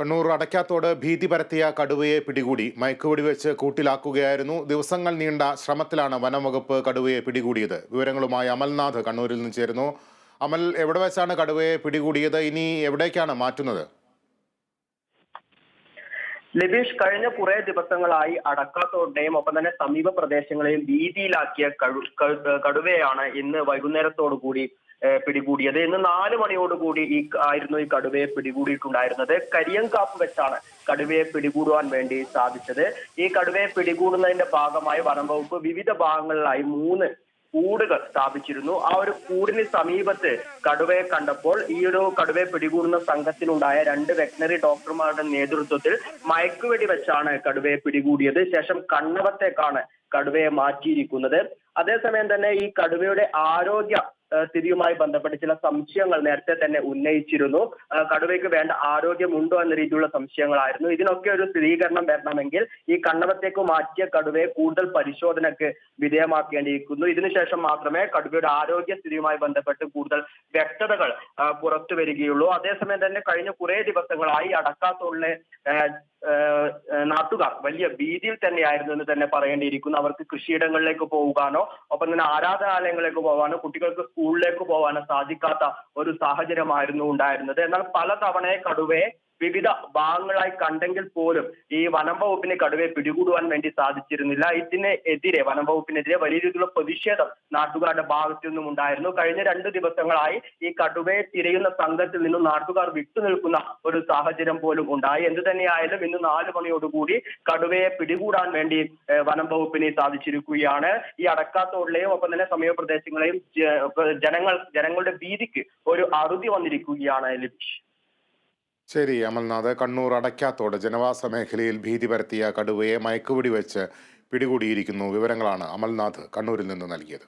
കണ്ണൂർ അടയ്ക്കാത്തോട് ഭീതി പരത്തിയ കടുവയെ പിടികൂടി. മയക്കുവെടി വെച്ച് കൂട്ടിലാക്കുകയായിരുന്നു. ദിവസങ്ങൾ നീണ്ട ശ്രമത്തിലാണ് വനംവകുപ്പ് കടുവയെ പിടികൂടിയത്. വിവരങ്ങളുമായി അമൽനാഥ് കണ്ണൂരിൽ നിന്ന് ചേരുന്നു. അമൽ എവിടെ വെച്ചാണ് കടുവയെ പിടികൂടിയത്? ഇനി എവിടേക്കാണ് മാറ്റുന്നത്? ലതീഷ് കഴിഞ്ഞ കുറെ ദിവസങ്ങളായി അടക്കാത്തോടെയും ഒപ്പം തന്നെ സമീപ പ്രദേശങ്ങളെയും ക- കടുവയാണ് ഇന്ന് വൈകുന്നേരത്തോടു കൂടി ഏഹ്, പിടികൂടിയത്. ഇന്ന് നാല് മണിയോടുകൂടി ഈ ആയിരുന്നു ഈ കടുവയെ പിടികൂടിയിട്ടുണ്ടായിരുന്നത്. കരിയങ്കാപ്പ് വെച്ചാണ് കടുവയെ പിടികൂടുവാൻ വേണ്ടി സാധിച്ചത്. ഈ കടുവയെ പിടികൂടുന്നതിന്റെ ഭാഗമായി വനം വകുപ്പ് വിവിധ ഭാഗങ്ങളിലായി മൂന്ന് കൂടുകൾ സ്ഥാപിച്ചിരുന്നു. ആ ഒരു കൂടിന് സമീപത്ത് കടുവയെ കണ്ടപ്പോൾ ഈ ഒരു കടുവയെ പിടികൂടുന്ന സംഘത്തിലുണ്ടായ രണ്ട് വെറ്റിനറി ഡോക്ടർമാരുടെ നേതൃത്വത്തിൽ മയക്കുവെടി വെച്ചാണ് കടുവയെ പിടികൂടിയത്. ശേഷം കണ്ണവത്തേക്കാണ് കടുവയെ മാറ്റിയിരിക്കുന്നത്. അതേസമയം തന്നെ ഈ കടുവയുടെ ആരോഗ്യ സ്ഥിതിയുമായി ബന്ധപ്പെട്ട് ചില സംശയങ്ങൾ നേരത്തെ തന്നെ ഉന്നയിച്ചിരുന്നു. കടുവയ്ക്ക് വേണ്ട ആരോഗ്യമുണ്ടോ എന്ന രീതിയിലുള്ള സംശയങ്ങളായിരുന്നു. ഇതിനൊക്കെ ഒരു സ്ഥിരീകരണം വരണമെങ്കിൽ ഈ കണ്ണവത്തേക്ക് മാറ്റിയ കടുവയെ കൂടുതൽ പരിശോധനയ്ക്ക് വിധേയമാക്കേണ്ടിയിരിക്കുന്നു. ഇതിനുശേഷം മാത്രമേ കടുവയുടെ ആരോഗ്യ സ്ഥിതിയുമായി ബന്ധപ്പെട്ട് കൂടുതൽ വ്യക്തതകൾ പുറത്തു വരികയുള്ളൂ. അതേസമയം തന്നെ കഴിഞ്ഞ കുറേ ദിവസങ്ങളായി ഏഹ്, നാട്ടുകാർ വലിയ ഭീതിയിൽ തന്നെയായിരുന്നു എന്ന് തന്നെ പറയേണ്ടിയിരിക്കുന്നു. അവർക്ക് കൃഷിയിടങ്ങളിലേക്ക് പോകാനോ ഒപ്പം തന്നെ ആരാധനാലയങ്ങളിലേക്ക് പോകാനോ കുട്ടികൾക്ക് സ്കൂളിലേക്ക് പോകാനോ സാധിക്കാത്ത ഒരു സാഹചര്യമായിരുന്നു ഉണ്ടായിരുന്നത്. എന്നാൽ പല തവണയെ കടുവയെ വിവിധ ഭാഗങ്ങളായി കണ്ടെങ്കിൽ പോലും ഈ വനം വകുപ്പിന് കടുവയെ പിടികൂടുവാൻ വേണ്ടി സാധിച്ചിരുന്നില്ല. ഇതിനെതിരെ വനം വകുപ്പിനെതിരെ വലിയ രീതിയിലുള്ള പ്രതിഷേധം നാട്ടുകാരുടെ ഭാഗത്തു നിന്നും ഉണ്ടായിരുന്നു. കഴിഞ്ഞ രണ്ട് ദിവസങ്ങളായി ഈ കടുവയെ തിരയുന്ന സംഘത്തിൽ നിന്നും നാട്ടുകാർ വിട്ടുനിൽക്കുന്ന ഒരു സാഹചര്യം പോലും ഉണ്ടായി. എന്ത് തന്നെയായാലും ഇന്ന് നാല് മണിയോടുകൂടി കടുവയെ പിടികൂടാൻ വേണ്ടി വനം വകുപ്പിന് സാധിച്ചിരിക്കുകയാണ്. ഈ അടക്കാത്തോടിലെയും ഒപ്പം തന്നെ സമീപ പ്രദേശങ്ങളെയും ജനങ്ങൾ ജനങ്ങളുടെ ഭീതിക്ക് ഒരു അറുതി വന്നിരിക്കുകയാണ് ലഭിച്ചു. ശരി അമൽനാഥ് കണ്ണൂർ അടയ്ക്കാത്തോട് ജനവാസ മേഖലയിൽ ഭീതി പരത്തിയ കടുവയെ മയക്കുപിടി വെച്ച് പിടികൂടിയിരിക്കുന്നു വിവരങ്ങളാണ് അമൽനാഥ് കണ്ണൂരിൽ നിന്ന് നൽകിയത്.